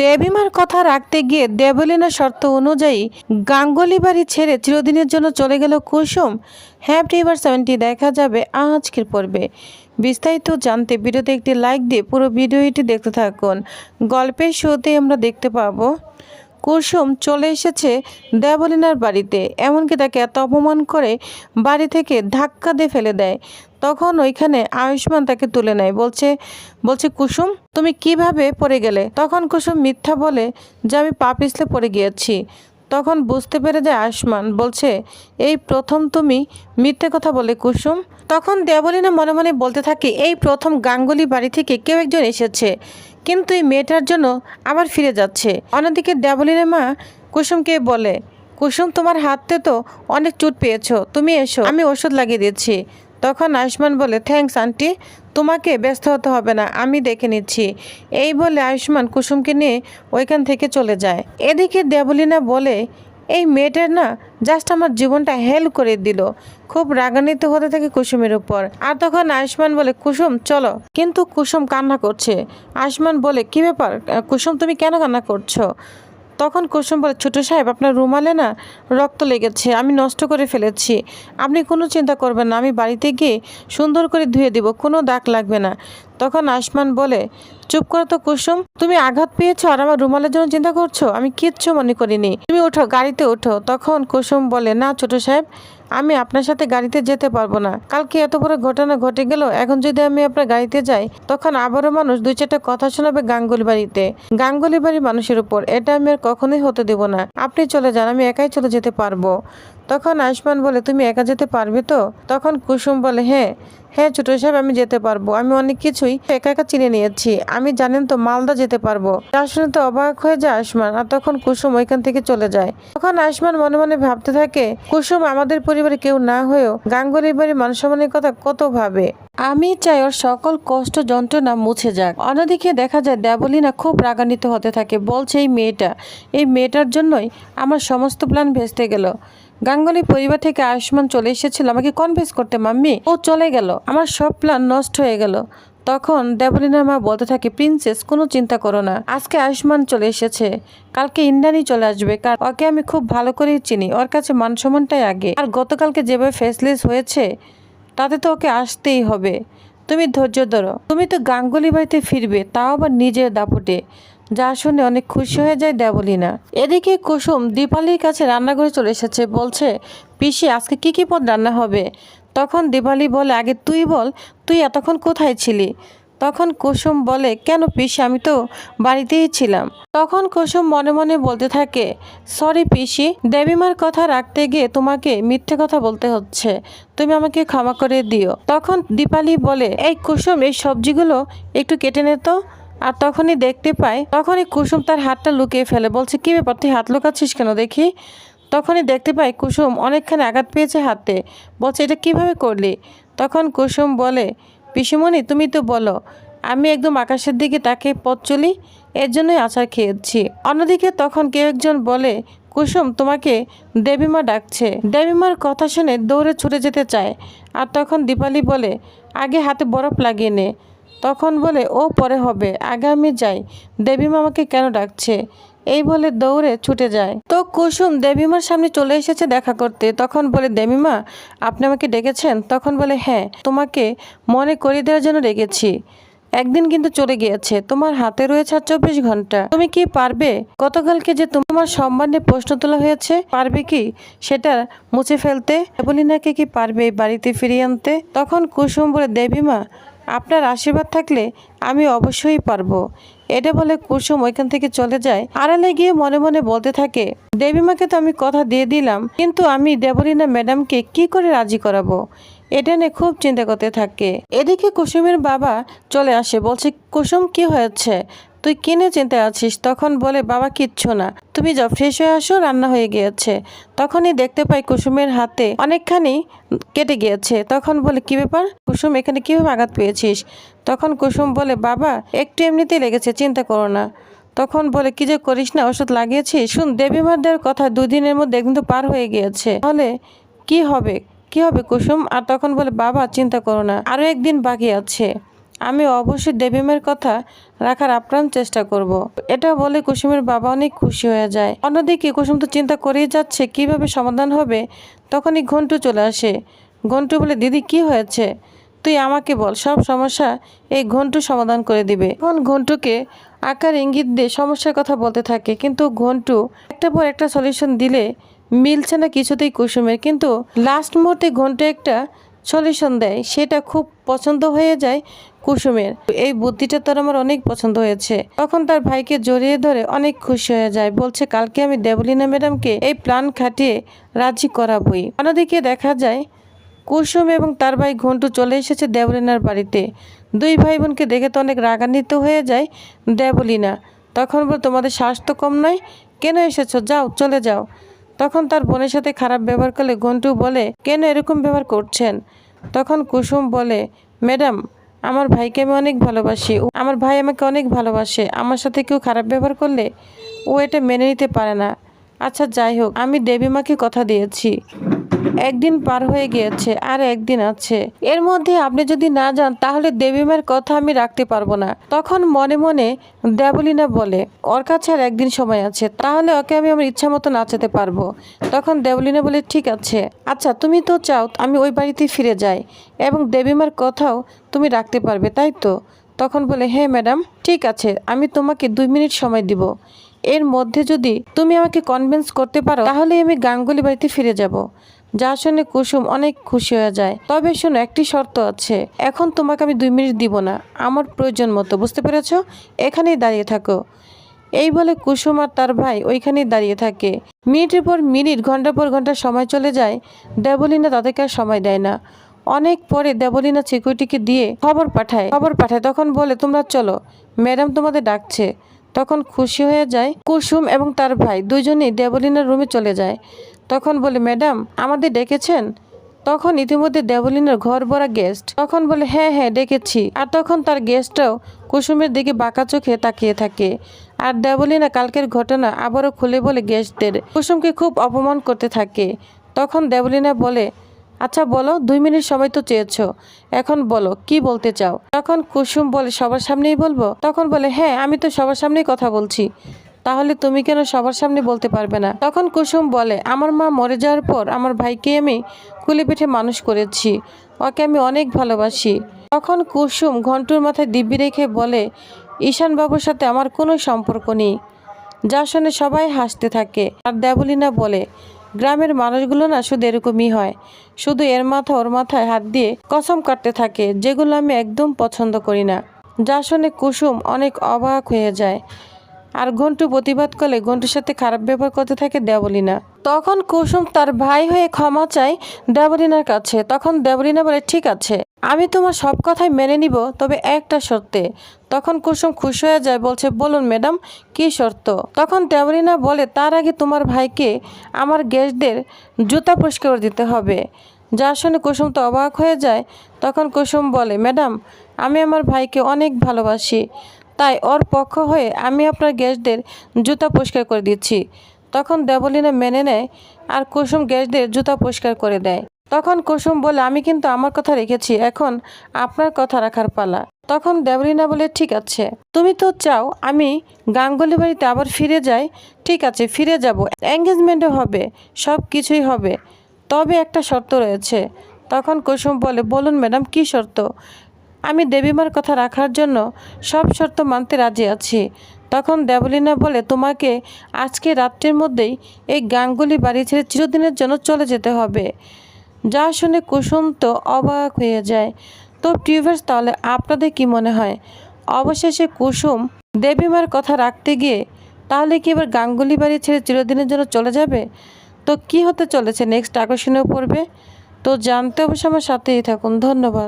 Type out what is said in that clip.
দেবীমার কথা রাখতে গিয়ে দেবলীনা শর্ত অনুযায়ী গাঙ্গুলি বাড়ি ছেড়ে চিরদিনের জন্য চলে গেল কুসুম। হ্যাপি এবার সেভেন্টি দেখা যাবে আজকের পর্বে। বিস্তারিত জানতে ভিডিওতে একটি লাইক দিয়ে পুরো ভিডিওটি দেখতে থাকুন। গল্পের শুরুতে আমরা দেখতে পাবো, কুসুম চলে এসেছে দেবলিনার বাড়িতে। এমনকি তাকে এত অপমান করে বাড়ি থেকে ধাক্কা দিয়ে ফেলে দেয়। তখন ওইখানে আয়ুষ্মান তাকে তুলে নেয়, বলছে বলছে, কুসুম, তুমি কীভাবে পড়ে গেলে? তখন কুসুম মিথ্যা বলে যে, আমি পা পিছলে পড়ে গিয়েছি। তখন বুঝতে পেরে যায় আয়ুষ্মান, বলছে, এই প্রথম তুমি মিথ্যে কথা বলে, কুসুম। তখন দেবলিনা মনে মনে বলতে থাকে, এই প্রথম গাঙ্গুলি বাড়ি থেকে কেউ একজন এসেছে, কিন্তু এই মেয়েটার জন্য আবার ফিরে যাচ্ছে। অন্যদিকে দেবলিনা মা কুসুমকে বলে, কুসুম, তোমার হাতে তো অনেক চুট পেয়েছ, তুমি এসো, আমি ওষুধ লাগিয়ে দিচ্ছি তখন আয়ুষ্মান বলে থ্যাঙ্কস আন্টি তোমাকে ব্যস্ত হতে হবে না, আমি দেখে নিচ্ছি। এই বলে আয়ুষ্মান কুসুমকে নিয়ে ওইখান থেকে চলে যায়। এদিকে দেবলিনা বলে, এই মেয়েটার না জাস্ট আমার জীবনটা হেল্প করে দিল। খুব রাগান্বিত হতে থাকে কুসুমের উপর। আর তখন আয়ুষ্মান বলে, কুসুম, চলো। কিন্তু কুসুম কান্না করছে। আয়ুষ্মান বলে, কি ব্যাপার? কুসুম, তুমি কেন কান্না করছ? তখন কুসুম বলে, ছোটো সাহেব, আপনার রুমালে না রক্ত লেগেছে, আমি নষ্ট করে ফেলেছি। আপনি কোনো চিন্তা করবেন না, আমি বাড়িতে গিয়ে সুন্দর করে ধুয়ে দিব, কোনো দাগ লাগবে না। তখন আসমান বলে, চুপ করো তো কুসুম, তুমি আঘাত পেয়েছ আর আমার রুমালের জন্য চিন্তা করছ? আমি কিচ্ছু মনে করিনি। তুমি ওঠো গাড়িতে ওঠো তখন কুসুম বলে, না ছোট সাহেব আমি আপনার সাথে গাড়িতে যেতে পারব না। কালকে এত বড় ঘটনা ঘটে গেল, এখন যদি আমি আপনার গাড়িতে যাই, তখন আবারও মানুষ দুই চারটা কথা শোনাবে গাঙ্গুলি বাড়িতে গাঙ্গুলি বাড়ির মানুষের উপর, এটা আমি আর কখনোই হতে দেব না। আপনি চলে যান, আমি একাই চলে যেতে পারব। তখন আয়ুষ্মান বলে, তুমি একা যেতে পারবে তো? তখন কুসুম বলে হ্যাঁ হ্যাঁ ছোট সাহেব, আমি যেতে পারব। আমি অনেক কিছুই একা একা চিনে নিয়েছি। আমি জানেন তো মালদা যেতে পারব। তা শুনে তো অবাক হয়ে যায় আয়ুষ্মান, আর তখন কুসুম ওইখান থেকে চলে যায়। তখন আয়ুষ্মান মনে মনে ভাবতে থাকে, কুসুম, আমাদের পরিবারে কেউ না হয়েও গাঙ্গুলি বাড়ির মান সম্মানের কথা কত ভাবে? আমি চাই ওর সকল কষ্ট, যন্ত্রণা মুছে যাক। অন্যদিকে দেখা যায়, দেবলিনা খুব রাগান্বিত হতে থাকে। বলছে, এই মেয়েটা, এই মেয়েটার জন্যই আমার সমস্ত প্ল্যান ভেস্তে গেল। গাঙ্গুলি পরিবার থেকে আয়ুষ্মান চলে এসেছিল। আমাকে কনভিন্স করতে, মাম্মি, ও চলে গেল। আমার সব প্ল্যান নষ্ট হয়ে গেল। তখন দেবলিনার মা বলতে থাকে, প্রিন্সেস, কোনো চিন্তা করো না। আজকে আয়ুষ্মান চলে এসেছে। কালকে ইন্দ্রাণী চলে আসবে। কারণ ওকে আমি খুব ভালো করেই চিনি। ওর কাছে মান সম্মানটাই আগে। আর গতকালকে যেভাবে ফেসলেস হয়েছে, তাতে তো ওকে আসতেই হবে। তুমি ধৈর্য ধরো। তুমি তো গাঙ্গুলি বাড়িতে ফিরবে, তাও আবার নিজের দাপটে। যা শুনে অনেক খুশি হয়ে যায় দেবলিনা। এদিকে কুসুম দীপালির কাছে রান্নাঘরে চলে এসেছে, বলছে, পিসি, আজকে কি কি পদ রান্না হবে? তখন দীপালি বলে, আগে তুই বল, তুই এতক্ষণ কোথায় ছিলি? তখন কুসুম বলে, কেন পিসি, আমি তো বাড়িতেই ছিলাম। তখন কুসুম মনে মনে বলতে থাকে, সরি পিসি, দেবীমার কথা রাখতে গিয়ে তোমাকে মিথ্যে কথা বলতে হচ্ছে। তুমি আমাকে ক্ষমা করে দিও। তখন দীপালি বলে, এই কুসুম, এই সবজিগুলো একটু কেটে নে তো। আর তখনই দেখতে পায় তখনই কুসুম তার হাতটা লুকিয়ে ফেলে। বলছে, কি ব্যাপার, তুই হাত লুকাচ্ছিস কেন দেখি? তখনই দেখতে পাই কুসুম অনেকখানি আঘাত পেয়েছে হাতে। বলছে, এটা কীভাবে করলি? তখন কুসুম বলে, পিসিমণি, তুমি তো বলো, আমি একদম আকাশের দিকে তাকে পথ চলি, এর জন্যই আচার খেয়েছি। অন্যদিকে তখন কেউ একজন বলে, কুসুম, তোমাকে দেবীমা ডাকছে। দেবীমার কথা শুনে দৌড়ে ছুটে যেতে চায়। আর তখন দীপালি বলে, আগে হাতে বরফ লাগিয়ে নে। তখন বলে, ও, পরে হবে। আগে আমি যাই। দেবীমা আমাকে কেন ডাকছে? এই বলে দৌড়ে ছুটে যায়। তো কুসুম দেবীমার সামনে চলে এসেছে দেখা করতে। তখন বলে, দেবীমা, আপনি আমাকে ডেকেছেন? তখন বলে হ্যাঁ তোমাকে মনে করিয়ে দেওয়ার জন্য ডেকেছি। একদিন কিন্তু চলে গিয়েছে। তোমার হাতে রয়েছে আর চব্বিশ ঘণ্টা। তুমি কি পারবে? গতকালকে যে তোমার সম্মানে প্রশ্ন তোলা হয়েছে, পারবে কি? সেটা মুছে ফেলতে? বলি বলিনাকে কি পারবে বাড়িতে ফিরিয়ে আনতে? তখন কুসুম বলে, দেবীমা আপনার আশীর্বাদ থাকলে আমি অবশ্যই পারব। এটা বলে কুসুম ওইখান থেকে চলে যায়। আড়ালে গিয়ে মনে মনে বলতে থাকে, দেবীমাকে তো আমি কথা দিয়ে দিলাম, কিন্তু আমি দেবলীনা ম্যাডামকে কি করে রাজি করাবো? এটা নিয়ে খুব চিন্তা করতে থাকে। এদিকে কুসুমের বাবা চলে আসে, বলছে, কুসুম, কি হয়েছে? তুই কিনে চিন্তায় আছিস? তখন বলে, বাবা, কিচ্ছু না। তুমি যাও, ফ্রেশ হয়ে আসো, রান্না হয়ে গিয়েছে। তখনই দেখতে পাই কুসুমের হাতে অনেকখানি কেটে গিয়েছে। তখন বলে, কি ব্যাপার? কুসুম, এখানে কীভাবে আঘাত পেয়েছিস? তখন কুসুম বলে, বাবা, একটু এমনিতেই লেগেছে, চিন্তা করো না। তখন বলে, কি যে করিস না, ওষুধ লাগিয়েছিস শুন দেবীমার দেওয়ার কথা দুদিনের মধ্যে একদিন পার হয়ে গিয়েছে। তাহলে কি হবে? কি হবে কুসুম? আর তখন বলে, বাবা, চিন্তা করো না আরও একদিন বাকি আছে। আমি অবশ্যই দেবীমের কথা রাখার আপ্রাণ চেষ্টা করব। এটা বলে কুসুমের বাবা অনেক খুশি হয়ে যায়। অন্যদিকে কুসুম তো চিন্তা করেই যাচ্ছে, কীভাবে সমাধান হবে? তখনই ঘন্টু চলে আসে। ঘন্টু বলে, দিদি, কি হয়েছে? তুই আমাকে বল, সব সমস্যা এই ঘন্টু সমাধান করে দিবে। এখন ঘন্টুকে আকার ইঙ্গিত দিয়ে সমস্যার কথা বলতে থাকে, কিন্তু ঘন্টু একটা পর একটা সলিউশন দিলে মিলছে না কিছুতেই কুসুমের। কিন্তু লাস্ট মুহূর্তে ঘন্টু একটা সলিউশন দেয়। সেটা খুব পছন্দ হয়ে যায়। কুসুমের। এই বুদ্ধিটা তার আমার অনেক পছন্দ হয়েছে। তখন তার ভাইকে জড়িয়ে ধরে অনেক খুশি হয়ে যায়। বলছে, কালকে আমি দেবলিনা ম্যাডামকে এই প্ল্যান খাটিয়ে রাজি করাবই। অন্যদিকে দেখা যায়, কুসুম এবং তার ভাই ঘন্টু চলে এসেছে দেবলিনার বাড়িতে। দুই ভাই বোনকে দেখে তো অনেক রাগান্বিত হয়ে যায় দেবলিনা। তখন বল, তোমাদের শ্বাস তো কম নয়। কেন এসেছ? যাও, চলে যাও। তখন তার বোনের সাথে খারাপ ব্যবহার করলে ঘন্টু বলে, কেন এরকম ব্যবহার করছেন? তখন কুসুম বলে, ম্যাডাম আমার ভাইকে আমি অনেক ভালোবাসি। আমার ভাই আমাকে অনেক ভালোবাসে। আমার সাথে কেউ খারাপ ব্যবহার করলে ও এটা মেনে নিতে পারে না। আচ্ছা যাই হোক, আমি দেবী মাকে কথা দিয়েছি। একদিন পার হয়ে গিয়েছে আর একদিন আছে। এর মধ্যে আপনি যদি না যান, তাহলে দেবীমার কথা আমি রাখতে পারব না। তখন মনে মনে দেবলীনা বলে, ওর কাছে আর একদিন সময় আছে, তাহলে ওকে আমি আমার ইচ্ছা মতো নাচাতে পারব। তখন দেবলীনা বলে, ঠিক আছে। আচ্ছা তুমি তো চাও, আমি ওই বাড়িতেই ফিরে যাই এবং দেবীমার কথাও তুমি রাখতে পারবে, তাই তো? তখন বলে হ্যাঁ ম্যাডাম, ঠিক আছে, আমি তোমাকে দুই মিনিট সময় দিব। এর মধ্যে যদি তুমি আমাকে কনভিন্স করতে পারো তাহলে আমি গাঙ্গুলি বাড়িতে ফিরে যাব। যা শুনে কুসুম অনেক খুশি হয়ে যায়। তবে শোনো, একটি শর্ত আছে। এখন তোমাকে আমি দুই মিনিট দিব না। আমার প্রয়োজন মতো, বুঝতে পেরেছ? এখানেই দাঁড়িয়ে থাকো। এই বলে কুসুম আর তার ভাই ওইখানেই দাঁড়িয়ে থাকে। মিনিটের পর মিনিট ঘণ্টা পর ঘণ্টা সময় চলে যায়। দেবলিনা তাদেরকে আর সময় দেয় না। অনেক পরে দেবলিনা সিকিউরিটিকে দিয়ে খবর পাঠায়। খবর পাঠায়, তখন বলে, তোমরা চলো। ম্যাডাম তোমাদের ডাকছে। তখন খুশি হয়ে যায় কুসুম এবং তার ভাই। দুজনেই দেবলিনার রুমে চলে যায়। তখন বলে, ম্যাডাম, আমাদের ডেকেছেন? তখন ইতিমধ্যে দেবলিনার ঘর ভরা গেস্ট। তখন বলে হ্যাঁ হ্যাঁ ডেকেছি। আর তখন তার গেস্টটাও কুসুমের দিকে বাঁকা চোখে তাকিয়ে থাকে। আর দেবলিনা কালকের ঘটনা আবারও খুলে বলে গেস্টদের। কুসুমকে খুব অপমান করতে থাকে। তখন দেবলিনা বলে আচ্ছা বলো, দুই মিনিট সময় তো চেয়েছ। এখন বলো, কি বলতে চাও? তখন কুসুম বলে, সবার সামনেই বলব? তখন বলে হ্যাঁ আমি তো সবার সামনেই কথা বলছি। তাহলে তুমি কেন সবার সামনে বলতে পারবে না? তখন কুসুম বলে, আমার মা মরে যাওয়ার পর আমার ভাইকে আমি কুলি পিঠে মানুষ করেছি। ওকে আমি অনেক ভালোবাসি। তখন কুসুম ঘন্টুর মাথায় দিব্যি রেখে বলে, ঈশান বাবুর সাথে আমার কোনো সম্পর্ক নেই। যা শুনে সবাই হাসতে থাকে। আর দেবলিনা বলে গ্রামের মানুষগুলো না শুধু এরকমই হয়। শুধু এর মাথা ওর মাথায় হাত দিয়ে কসম কাটতে থাকে, যেগুলো আমি একদম পছন্দ করি না। যা শুনে কুসুম অনেক অবাক হয়ে যায়। আর ঘন্টু প্রতিবাদ করলে ঘন্টুর সাথে খারাপ ব্যবহার করতে থাকে দেবলিনা। তখন কুসুম তার ভাই হয়ে ক্ষমা চায় দেবলিনার কাছে। তখন দেবলিনা বলে, ঠিক আছে, আমি তোমার সব কথাই মেনে নিব, তবে একটা শর্তে। তখন কুসুম খুশি হয়ে যায়, বলছে, বলুন ম্যাডাম, কি শর্ত? তখন দেবলিনা বলে, তার আগে তোমার ভাইকে আমার গেস্টদের জুতা পরিষ্কার করে দিতে হবে। যা শুনে কুসুম তো অবাক হয়ে যায়। তখন কুসুম বলে, ম্যাডাম, আমি আমার ভাইকে অনেক ভালোবাসি। তাই ওর পক্ষ হয়ে আমি আপনার গেস্টদের জুতা পরিষ্কার করে দিচ্ছি। তখন দেবলিনা মেনে নেয় আর কুসুম গ্যাসদের জুতা পরিষ্কার করে দেয়। তখন কুসুম বলে, আমি কিন্তু আমার কথা রেখেছি, এখন আপনার কথা রাখার পালা। তখন দেবলিনা বলে, ঠিক আছে। তুমি তো চাও আমি গাঙ্গুলি বাড়িতে আবার ফিরে যাই? ঠিক আছে, ফিরে যাব। এঙ্গেজমেন্টও হবে, সব কিছুই হবে। তবে একটা শর্ত রয়েছে। তখন কুসুম বলে, বলুন ম্যাডাম, কি শর্ত? আমি দেবীমার কথা রাখার জন্য সব শর্ত মানতে রাজি আছি। তখন দেবলীনা বলে, তোমাকে আজকে রাত্রির মধ্যেই এই গাঙ্গুলি বাড়ি ছেড়ে চিরদিনের জন্য চলে যেতে হবে। যা শুনে কুসুম তো অবাক হয়ে যায়। তো টিউভার্স, তাহলে আপনাদের কি মনে হয়? অবশেষে কুসুম দেবীমার কথা রাখতে গিয়ে, তাহলে কি এবার গাঙ্গুলি বাড়ি ছেড়ে চিরদিনের জন্য চলে যাবে? তো কি হতে চলেছে? নেক্সট আকর্ষণীয় পড়বে তো জানতে অবশ্য আমার সাথেই থাকুন। ধন্যবাদ।